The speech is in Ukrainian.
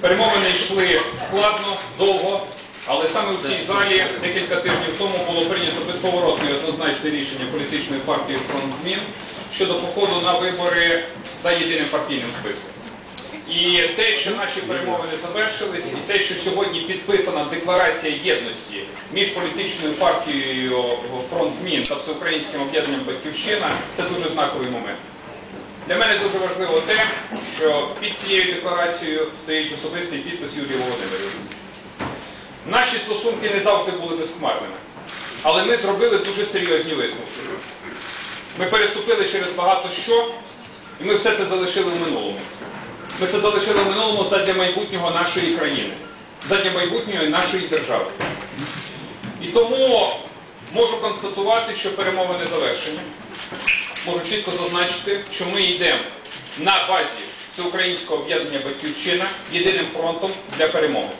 Перемовини йшли складно, довго, але саме в цій залі декілька тижнів тому було прийнято безповоротне і однозначне рішення політичної партії «Фронт змін» щодо походу на вибори за єдиним партійним списком. І те, що наші перемовини завершились, і те, що сьогодні підписана декларація єдності між політичною партією Фронт змін та всеукраїнським об'єднанням Батьківщина, це дуже знаковий момент. Для мене дуже важливо те, що під цією декларацією стоїть особистий підпис Юрія Володимирівни. Наші стосунки не завжди були безхмарними, але ми зробили дуже серйозні висновки. Ми переступили через багато що, і ми все це залишили в минулому. Ми це залишили в минулому задля майбутнього нашої країни, задля майбутнього нашої держави. І тому можу констатувати, що перемовини завершені. Можу чітко зазначити, що ми йдемо на базі всеукраїнського об'єднання Батьківщина єдиним фронтом для перемоги.